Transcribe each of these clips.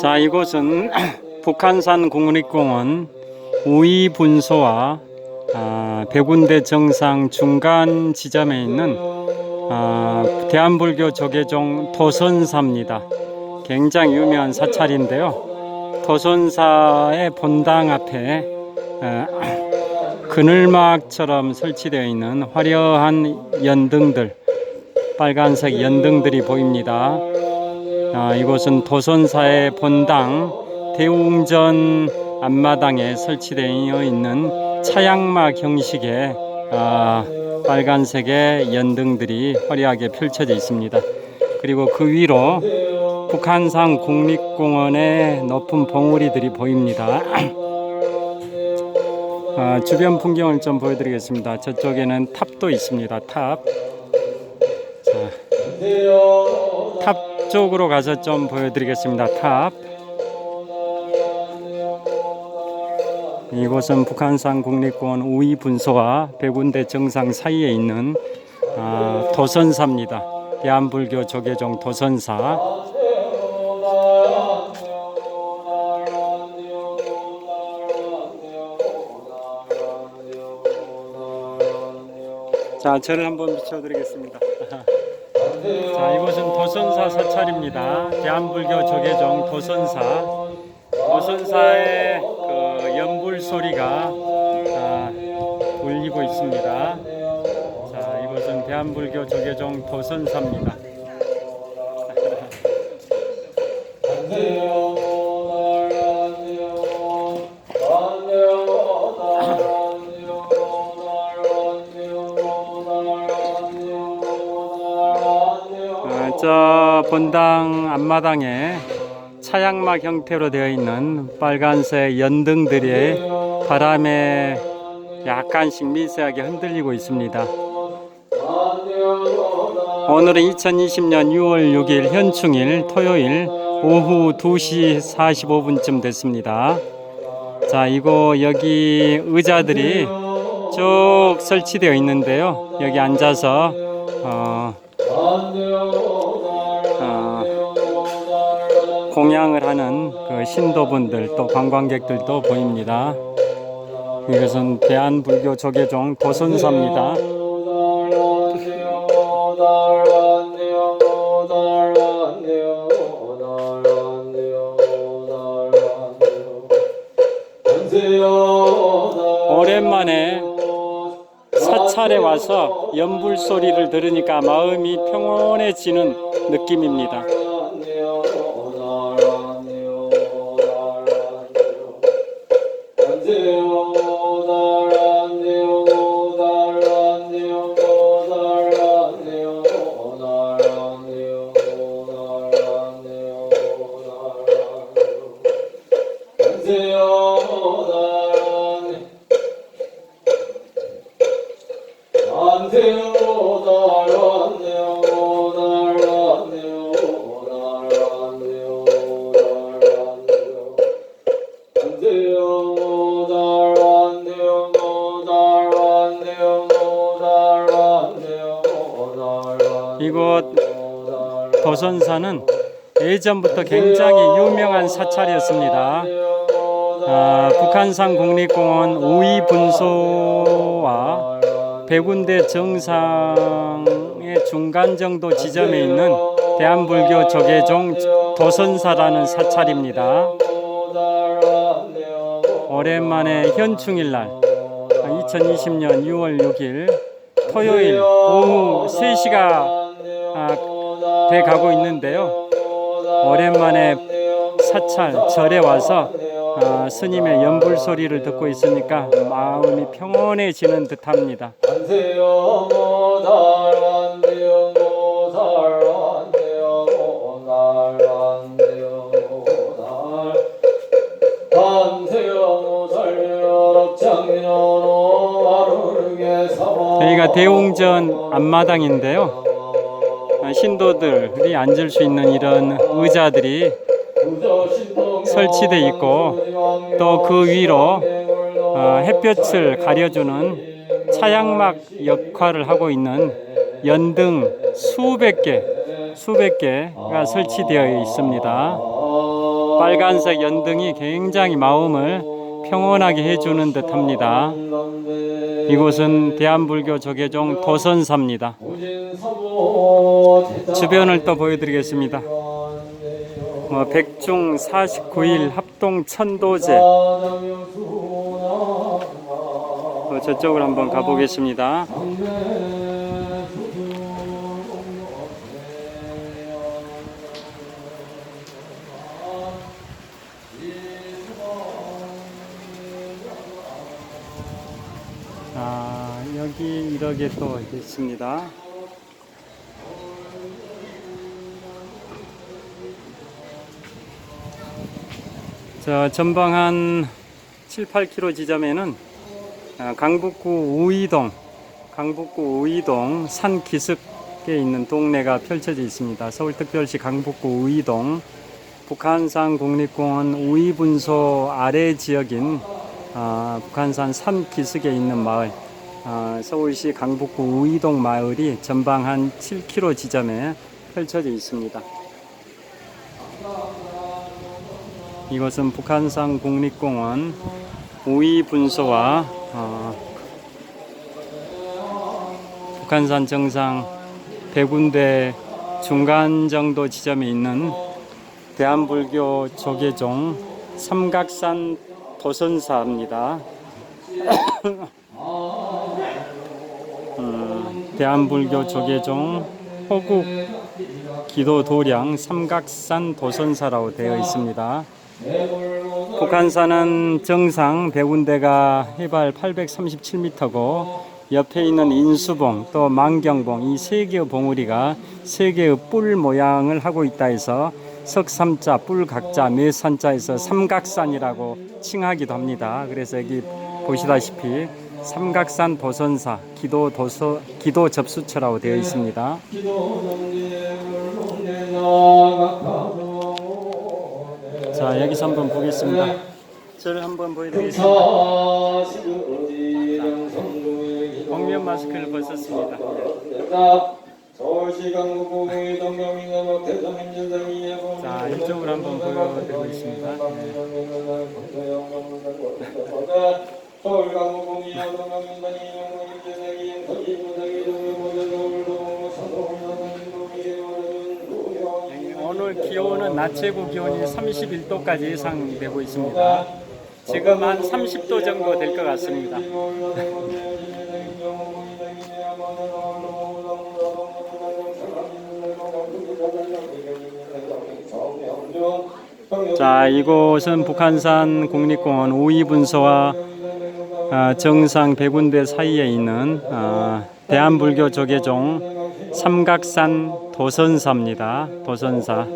자, 이곳은 북한산 국립공원 우이 분소와 아, 백운대 정상 중간 지점에 있는 아, 대한불교 조계종 도선사입니다. 굉장히 유명한 사찰인데요. 도선사의 본당 앞에 어, 그늘막처럼 설치되어 있는 화려한 연등들, 빨간색 연등들이 보입니다. 아, 이곳은 도선사의 본당 대웅전 앞마당에 설치되어 있는 차양막 형식의 아, 빨간색의 연등들이 화려하게 펼쳐져 있습니다. 그리고 그 위로 북한산 국립공원의 높은 봉우리들이 보입니다. 아, 주변 풍경을 좀 보여드리겠습니다. 저쪽에는 탑도 있습니다. 탑. 자, 탑 쪽으로 가서 좀 보여드리겠습니다. 탑. 이곳은 북한산 국립공원 우이 분소와 백운대 정상 사이에 있는 아, 도선사입니다. 대한불교 조계종 도선사. 자, 저를 한번 비춰드리겠습니다. 자, 이곳은 도선사 사찰입니다. 대한불교 조계종 도선사. 도선사의 그 연불 소리가 아, 울리고 있습니다. 자, 이곳은 대한불교 조계종 도선사입니다. 저 본당 앞마당에 차양막 형태로 되어 있는 빨간색 연등들이 바람에 약간씩 미세하게 흔들리고 있습니다. 오늘은 2020년 6월 6일 현충일 토요일 오후 2시 45분쯤 됐습니다. 자, 이거 여기 의자들이 쭉 설치되어 있는데요. 여기 앉아서 어, 어, 공양을 하는 그 신도분들 또 관광객들도 보입니다. 이것은 대한불교 조계종 도선사입니다. 오랜만에 사찰에 와서 연불 소리를 들으니까 마음이 평온해지는 느낌입니다. 도선사는 예전부터 굉장히 유명한 사찰이었습니다. 아, 북한산 국립공원 우이 분소와 백운대 정상의 중간 정도 지점에 있는 대한불교 조계종 도선사라는 사찰입니다. 오랜만에 현충일 날 2020년 6월 6일 토요일 오후 3시가 돼 가고 있는데요. 오랜만에 사찰 절에 와서 아, 스님의 연불 소리를 듣고 있으니까 마음이 평온해지는 듯합니다. 여기가 대웅전 앞마당인데요. 아, 신도들이 앉을 수 있는 이런 의자들이 설치돼 있고 또 그 위로 어, 햇볕을 가려주는 차양막 역할을 하고 있는 연등 수백 개 수백 개가 설치되어 있습니다. 빨간색 연등이 굉장히 마음을 평온하게 해주는 듯합니다. 이곳은 대한불교 조계종 도선사입니다. 주변을 또 보여드리겠습니다. 뭐 백중 49일 합동 천도제 어, 저쪽으로 한번 가보겠습니다. 아 여기 이렇게 또 있습니다. 자 전방 한 7, 8km 지점에는 아, 강북구 우이동, 강북구 우이동 산 기슭에 있는 동네가 펼쳐져 있습니다. 서울특별시 강북구 우이동, 북한산 국립공원 우이분소 아래 지역인 아, 북한산 산 기슭에 있는 마을, 아, 서울시 강북구 우이동 마을이 전방 한 7km 지점에 펼쳐져 있습니다. 이것은 북한산 국립공원 우이 분소와 어, 북한산 정상 100군데 중간 정도 지점에 있는 대한불교 조계종 삼각산 도선사입니다. 음, 대한불교 조계종 호국 기도 도량 삼각산 도선사라고 되어 있습니다. 북한산은 정상 배군대가 해발 837m고 옆에 있는 인수봉 또 만경봉 이 세 개의 봉우리가 세 개의 뿔 모양을 하고 있다 해서 석삼자 뿔각자 매산자에서 삼각산이라고 칭하기도 합니다. 그래서 여기 보시다시피 삼각산 도선사 기도 도서 기도 접수처라고 되어 있습니다. 자 여기서 한번 보겠습니다. 저를 한번 보여드리겠습니다. 복면 마스크를 벗었습니다. 자 이쪽으로 한번 보여드리고 있습니다. 서울 강북구의 동경민단이 영광인전당이 서지 네, 오늘 기온은 낮 최고 기온이 31도까지 예상되고 있습니다. 지금 한 30도 정도 될 것 같습니다. 자 이곳은 북한산 국립공원 우이분소와 아, 정상 백운대 사이에 있는 아, 대한불교 조계종 삼각산 도선사입니다. 도선사.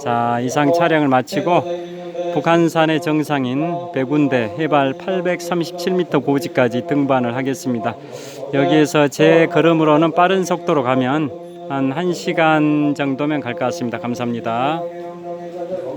자 이상 촬영을 마치고 북한산의 정상인 백운대 해발 837m 고지까지 등반을 하겠습니다. 여기에서 제 걸음으로는 빠른 속도로 가면 한 1시간 정도면 갈 것 같습니다. 감사합니다.